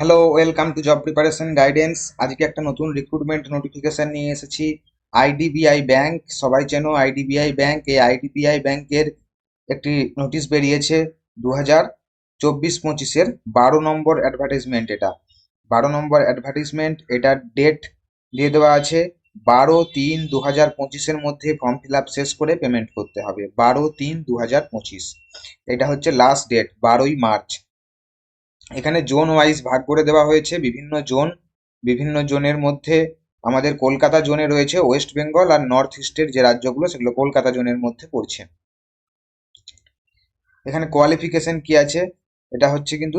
Hello welcome to job preparation guidance আজকে একটা নতুন রিক্রুটমেন্ট নোটিফিকেশন নিয়ে এসেছি। আইডিবিআই ব্যাংক সবাই চেনো আইডিবিআই ব্যাংক এই আইডিবিআই ব্যাংকের একটি নোটিশ বেরিয়েছে দু হাজার চব্বিশ পঁচিশের বারো নম্বর অ্যাডভার্টাইজমেন্ট এটা। বারো নম্বর অ্যাডভার্টাইজমেন্ট এটার ডেট দিয়ে দেওয়া আছে বারো তিন দু হাজার পঁচিশের মধ্যে ফর্ম ফিল আপ শেষ করে পেমেন্ট করতে হবে। বারো তিন দু হাজার পঁচিশ। এটা হচ্ছে লাস্ট ডেট বারোই মার্চ। এখানে জোন ওয়াইজ ভাগ করে দেওয়া হয়েছে বিভিন্ন জোন, বিভিন্ন জোনের মধ্যে আমাদের কলকাতা জোনে রয়েছে ওয়েস্ট বেঙ্গল আর নর্থ ইস্টের যে রাজ্যগুলো সেগুলো কলকাতা জোনের মধ্যে পড়ছে। এখানে কোয়ালিফিকেশন কি আছে? এটা হচ্ছে কিন্তু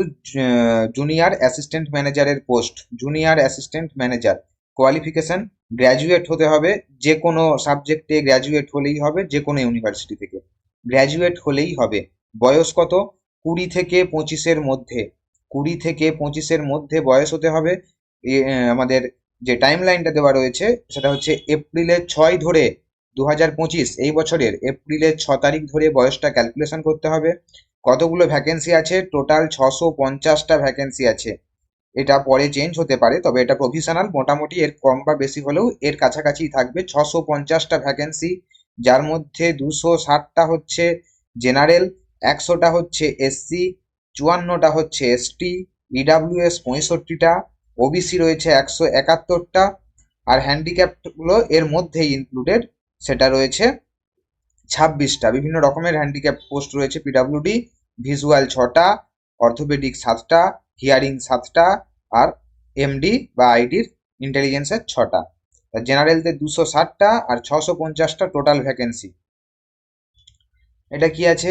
জুনিয়র অ্যাসিস্ট্যান্ট ম্যানেজারের post junior assistant manager qualification graduate হতে হবে যে কোনো সাবজেক্টে গ্র্যাজুয়েট হলেই হবে, যে কোনো ইউনিভার্সিটি থেকে। গ্র্যাজুয়েট হলেই হবে। বয়স কত? কুড়ি থেকে পঁচিশের মধ্যে। কুড়ি থেকে পঁচিশের মধ্যে বয়স হতে হবে। আমাদের যে টাইম লাইনটা দেওয়া রয়েছে, সেটা হচ্ছে এপ্রিলের ছয় ধরে দু হাজার পঁচিশ, এই বছরের এপ্রিলের ছ তারিখ ধরে বয়সটা ক্যালকুলেশন করতে হবে। কতগুলো ভ্যাকেন্সি আছে? টোটাল ছশো পঞ্চাশটা ভ্যাকেন্সি আছে। এটা পরে চেঞ্জ হতে পারে, তবে এটা প্রফেশনাল মোটামুটি এর কম বা বেশি হলেও এর কাছাকাছি থাকবে। ছশো পঞ্চাশটা ভ্যাকেন্সি যার মধ্যে দুশো ষাটটা হচ্ছে জেনারেল একশোটা হচ্ছে এসসি চুয়ান্নটা হচ্ছে এসটি ইডাব্লিউএস পঁয়ষট্টিটা ওবিসি রয়েছে একশো একাত্তরটা, আর হ্যান্ডিক্যাপগুলো এর মধ্যেই ইনক্লুডেড সেটা রয়েছে ছাব্বিশটা। বিভিন্ন রকমের হ্যান্ডিক্যাপ পোস্ট রয়েছে পিডাব্লিউডি ভিজুয়াল ছটা অর্থোপেডিক সাতটা হিয়ারিং সাতটা, আর এমডি বা আইডির ইন্টেলিজেন্সের ছটা। জেনারেলদের দুশো ষাটটা আর ছশো পঞ্চাশটা টোটাল ভ্যাকেন্সি এটা কি আছে?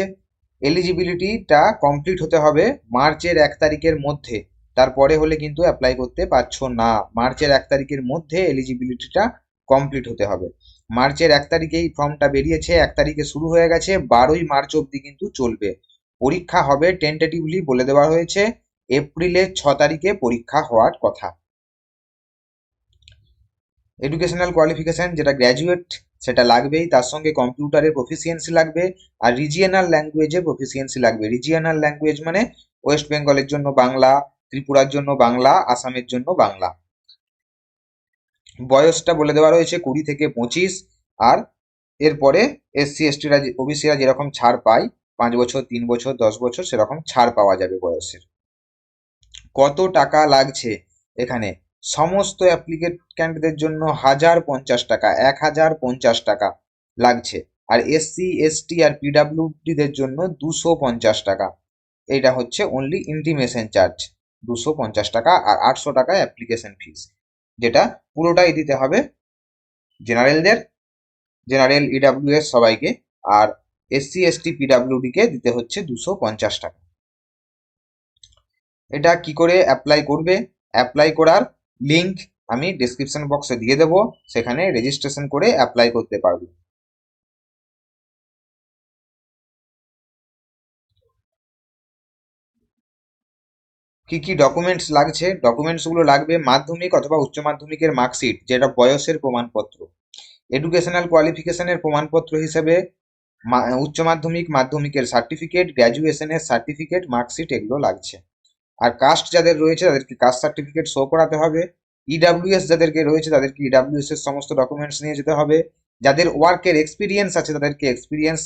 এলিজিবিলিটিটা কমপ্লিট হতে হবে মার্চের এক তারিখের মধ্যে। তারপরে হলে কিন্তু অ্যাপ্লাই করতে পারছ না। মার্চের এক তারিখের মধ্যে এলিজিবিলিটিটা কমপ্লিট হতে হবে। মার্চের এক তারিখে এই ফর্মটা বেরিয়েছে, এক তারিখে শুরু হয়ে গেছে, বারোই মার্চ অবধি কিন্তু চলবে। পরীক্ষা হবে টেন্টেটিভলি বলে দেওয়া হয়েছে এপ্রিলের ছ তারিখে পরীক্ষা হওয়ার কথা। এডুকেশনাল কোয়ালিফিকেশন যেটা গ্র্যাজুয়েট সেটা লাগবেই তার সঙ্গে কম্পিউটারের প্রফিসিয়েন্সি লাগবে আর রিজিয়নাল ল্যাঙ্গুয়েজে প্রফিসিয়েন্সি লাগবে। রিজিয়নাল ল্যাঙ্গুয়েজ মানে ওয়েস্ট বেঙ্গলের জন্য বাংলা, ত্রিপুরার জন্য বাংলা, আসামের জন্য বাংলা। বয়সটা বলে দেওয়া রয়েছে কুড়ি থেকে পঁচিশ আর এরপরে এসসি এসটিরা ওবিসিরা যেরকম ছাড় পায়, পাঁচ বছর, তিন বছর, দশ বছর সেরকম ছাড় পাওয়া যাবে বয়সের। কত টাকা লাগছে এখানে? সমস্ত অ্যাপ্লিকেন্টদের জন্য হাজার পঞ্চাশ টাকা, এক হাজার পঞ্চাশ টাকা লাগছে। আর এসসি এসটি আর পিডাব্লিউডিদের জন্য দুশো পঞ্চাশ টাকা। এটা হচ্ছে অনলি ইন্টিমেশন চার্জ দুশো পঞ্চাশ টাকা আর আটশো টাকা অ্যাপ্লিকেশন ফিস যেটা পুরোটাই দিতে হবে জেনারেলদের জেনারেল ইডাব্লিউএস সবাইকে, আর এসসি এসটি পিডাব্লিউডিকে দিতে হচ্ছে দুশো পঞ্চাশ টাকা। এটা কি করে অ্যাপ্লাই করবে? অ্যাপ্লাই করার লিংক আমি ডিসক্রিপশন বক্সে দিয়ে দেবো, সেখানে রেজিস্ট্রেশন করে অ্যাপ্লাই করতে পারবে। কি কি ডকুমেন্টস লাগছে? ডকুমেন্টসগুলো লাগবে মাধ্যমিক অথবা উচ্চ মাধ্যমিকের মার্কশিট যেটা বয়সের প্রমাণপত্র। এডুকেশনাল কোয়ালিফিকেশনের প্রমাণপত্র হিসেবে উচ্চ মাধ্যমিক, মাধ্যমিকের সার্টিফিকেট গ্র্যাজুয়েশনের সার্টিফিকেট মার্কশিট এগুলো লাগছে। আর কাস্ট যাদের রয়েছে, তাদেরকে কাস্ট সার্টিফিকেট শো করাতে হবে। ইডাব্লিউএস যাদেরকে রয়েছে, তাদেরকে ইডাব্লিউএস এর সমস্ত ডকুমেন্টস নিয়ে যেতে হবে। যাদের ওয়ার্কের এক্সপিরিয়েন্স আছে, তাদেরকে এক্সপিরিয়েন্স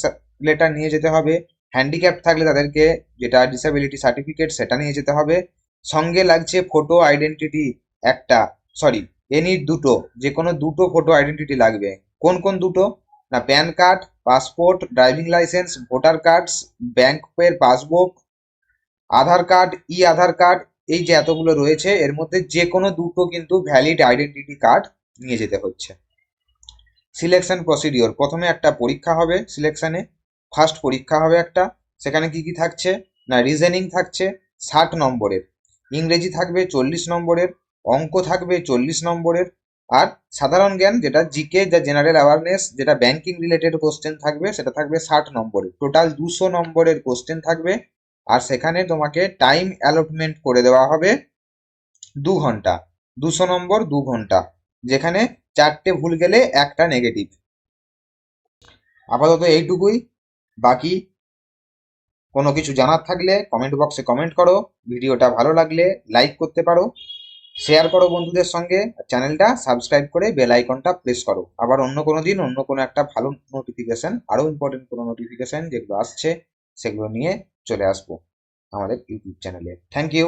লেটার নিয়ে যেতে হবে। হ্যান্ডিক্যাপ থাকলে তাদেরকে যেটা ডিসেবিলিটি সার্টিফিকেট সেটা নিয়ে যেতে হবে। সঙ্গে লাগছে ফটো আইডেন্টিটি একটা সরি এনি দুটো যে কোনো দুটো ফটো আইডেন্টিটি লাগবে। কোন কোন দুটো? না PAN card passport driving licence voter cards ব্যাংকের passbook Aadhaar card e Aadhaar card, এই যে এতগুলো রয়েছে, এর মধ্যে যে কোনো দুটো কিন্তু ভ্যালিড আইডেন্টিটি কার্ড নিয়ে যেতে হচ্ছে। সিলেকশন প্রসিডিওর প্রথমে একটা পরীক্ষা হবে সিলেকশনে ফার্স্ট পরীক্ষা হবে একটা, সেখানে কি কি থাকছে? না রিজনিং থাকছে, ষাট নম্বরের। ইংরেজি থাকবে চল্লিশ নম্বরের, অঙ্ক থাকবে চল্লিশ নম্বরের, আর সাধারণ জ্ঞান যেটা জিকে যা জেনারেল অ্যাওয়ারনেস যেটা ব্যাংকিং রিলেটেড কোশ্চেন থাকবে, সেটা থাকবে ষাট নম্বরের। টোটাল দুশো নম্বরের কোশ্চেন থাকবে আর সেখানে তোমাকে টাইম অ্যালটমেন্ট করে দেওয়া হবে দু ঘণ্টা। দুশো নম্বর দু ঘণ্টা, যেখানে চারটে ভুল গেলে একটা নেগেটিভ আপাতত এইটুকুই। বাকি কোনো কিছু জানার থাকলে কমেন্ট বক্সে কমেন্ট করো। ভিডিওটা ভালো লাগলে লাইক করতে পারো। শেয়ার করো বন্ধুদের সঙ্গে। চ্যানেলটা সাবস্ক্রাইব করে বেল আইকনটা প্রেস করো। আবার অন্য কোনো দিন অন্য কোনো একটা ভালো নোটিফিকেশন আরও ইম্পর্টেন্ট কোনো নোটিফিকেশন যেগুলো আসছে সেগুলো নিয়ে চলে আসবো আমাদের ইউটিউব চ্যানেলে থ্যাংক ইউ